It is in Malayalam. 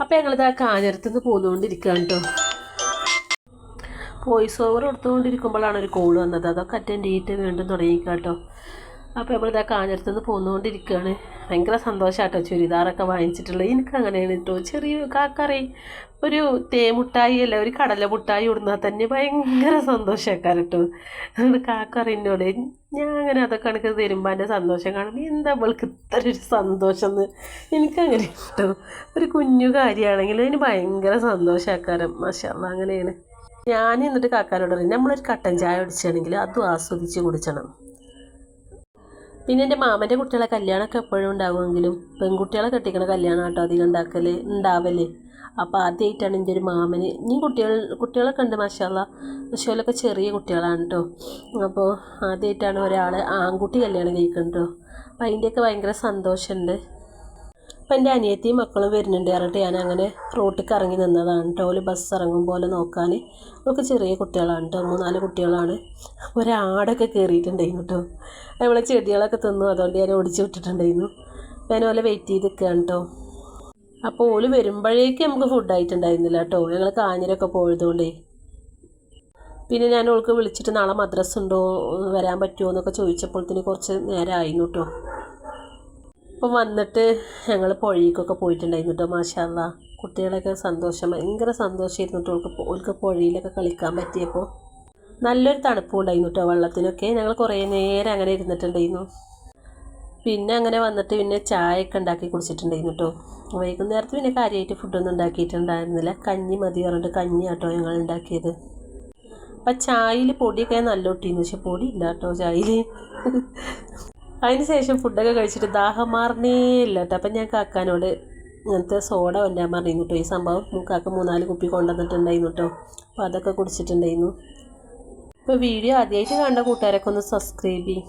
അപ്പോൾ ഞങ്ങളിത് ആ കാഞ്ഞിരത്തുനിന്ന് പോന്നുകൊണ്ടിരിക്കുകയാണ് കേട്ടോ വോയിസ് ഓവർ കൊടുത്തുകൊണ്ടിരിക്കുമ്പോഴാണ് ഒരു കോൾ വന്നത്. അതൊക്കെ അറ്റൻഡ് ചെയ്തിട്ട് വീണ്ടും തുടങ്ങിക്കാട്ടോ അപ്പോൾ നമ്മളിതാ കാഞ്ഞിരത്തുനിന്ന് പോന്നുകൊണ്ടിരിക്കുകയാണ്. ഭയങ്കര സന്തോഷമാട്ടോ ചുരിദാറൊക്കെ വാങ്ങിച്ചിട്ടുള്ളത്. എനിക്ക് അങ്ങനെയാണ് കേട്ടോ ചെറിയ കാക്കറി ഒരു തേമുട്ടായി അല്ല ഒരു കടല മുട്ടായി ഇടുന്നാൽ തന്നെ ഭയങ്കര സന്തോഷമാക്കാറ് കേട്ടോ അതുകൊണ്ട് കാക്കറി എന്നോട് ഞാൻ അങ്ങനെ അതൊക്കെ കണക്ക് തരുമ്പോൾ എന്റെ സന്തോഷം കാണുമ്പോൾ എന്താ അവൾക്ക് ഇത്ര ഒരു സന്തോഷം എന്ന്? എനിക്കങ്ങനെ കേട്ടോ ഒരു കുഞ്ഞു കാര്യമാണെങ്കിൽ അതിന് ഭയങ്കര സന്തോഷക്കാരം മഷാല്ല അങ്ങനെയാണ്. ഞാൻ എന്നിട്ട് കാക്കാനോട് പറയും നമ്മളൊരു കട്ടൻ ചായ കുടിച്ചാണെങ്കിൽ അതും ആസ്വദിച്ച് കുടിച്ചണം. പിന്നെ എന്റെ മാമന്റെ കുട്ടികളെ കല്യാണമൊക്കെ എപ്പോഴും ഉണ്ടാകുമെങ്കിലും പെൺകുട്ടികളെ കെട്ടിക്കണ കല്യാണം കേട്ടോ അധികം ഉണ്ടാക്കൽ ഉണ്ടാവൽ. അപ്പോൾ ആദ്യമായിട്ടാണ് എന്റെ ഒരു മാമന്. ഇനി കുട്ടികൾ കുട്ടികളൊക്കെ ഉണ്ട് മാഷാല്ല പക്ഷേ ചെറിയ കുട്ടികളാണ് കേട്ടോ അപ്പോൾ ആദ്യമായിട്ടാണ് ഒരാൾ ആൺകുട്ടി കല്യാണം കഴിക്കുന്നത് കേട്ടോ അപ്പോൾ അതിന്റെയൊക്കെ ഭയങ്കര സന്തോഷമുണ്ട്. അപ്പം എന്റെ അനിയത്തിയും മക്കളും വരുന്നുണ്ട് പറഞ്ഞിട്ട് ഞാൻ അങ്ങനെ റോട്ടിൽ കറങ്ങി നിന്നതാണ് കേട്ടോ ഓൽ ബസ് ഇറങ്ങും പോലെ നോക്കാൻ നമുക്ക് ചെറിയ കുട്ടികളാണ് കേട്ടോ മൂന്നാൽ കുട്ടികളാണ്. ഒരാടൊക്കെ കയറിയിട്ടുണ്ടായിരുന്നു കേട്ടോ നമ്മളെ ചെടികളൊക്കെ തിന്നു. അതുകൊണ്ട് ഞാൻ ഓടിച്ചു വിട്ടിട്ടുണ്ടായിരുന്നു. ഞാൻ ഓലെ വെയിറ്റ് ചെയ്ത് നിൽക്കുകയാണ് കേട്ടോ അപ്പോൾ ഓൽ വരുമ്പോഴേക്ക് നമുക്ക് ഫുഡ് ആയിട്ടുണ്ടായിരുന്നില്ല കേട്ടോ ഞങ്ങൾ കാഞ്ഞിരൊക്കെ പോയതുകൊണ്ടേ. പിന്നെ ഞാൻ ഓൾക്ക് വിളിച്ചിട്ട് നാളെ മദ്രസ ഉണ്ടോ? വരാൻ പറ്റുമോ എന്നൊക്കെ ചോദിച്ചപ്പോഴത്തേന് കുറച്ച് നേരമായിരുന്നു കേട്ടോ അപ്പം വന്നിട്ട് ഞങ്ങൾ പുഴയിലേക്കൊക്കെ പോയിട്ടുണ്ടായിരുന്നു കേട്ടോ മാഷാല്ല. കുട്ടികളൊക്കെ സന്തോഷം ഭയങ്കര സന്തോഷമായിരുന്നു കേട്ടോ ഓൾക്ക് ഓൾക്ക് പുഴയിലൊക്കെ കളിക്കാൻ പറ്റിയപ്പോൾ. നല്ലൊരു തണുപ്പുണ്ടായിരുന്നു കേട്ടോ വെള്ളത്തിനൊക്കെ. ഞങ്ങൾ കുറേ നേരം അങ്ങനെ ഇരുന്നിട്ടുണ്ടായിരുന്നു. പിന്നെ അങ്ങനെ വന്നിട്ട് പിന്നെ ചായയൊക്കെ ഉണ്ടാക്കി കുടിച്ചിട്ടുണ്ടായിരുന്നു കേട്ടോ. വൈകുന്നേരത്ത് പിന്നെ കാര്യമായിട്ട് ഫുഡൊന്നും ഉണ്ടാക്കിയിട്ടുണ്ടായിരുന്നില്ല. കഞ്ഞി മതി പറഞ്ഞിട്ട് കഞ്ഞി കേട്ടോ ഞങ്ങൾ ഉണ്ടാക്കിയത്. അപ്പം ചായയിൽ പൊടിയൊക്കെ നല്ല ഒട്ടിയിരുന്നു പക്ഷെ പൊടി ഇല്ല കേട്ടോ ചായയിൽ. അതിന് ശേഷം ഫുഡൊക്കെ കഴിച്ചിട്ട് ദാഹം മാറണേ ഇല്ല കേട്ടോ അപ്പം ഞാൻ കാക്കാനോട് ഇങ്ങനത്തെ സോഡ കൊണ്ടാൻ പറഞ്ഞു കേട്ടോ ഈ സംഭവം കാക്ക മൂന്നാൽ കുപ്പി കൊണ്ടുവന്നിട്ടുണ്ടായിരുന്നു കേട്ടോ അപ്പോൾ അതൊക്കെ കുടിച്ചിട്ടുണ്ടായിരുന്നു. ഇപ്പോൾ വീഡിയോ ആദ്യമായിട്ട് കണ്ട കൂട്ടുകാരൊക്കെ ഒന്ന് സബ്സ്ക്രൈബ് ചെയ്യും.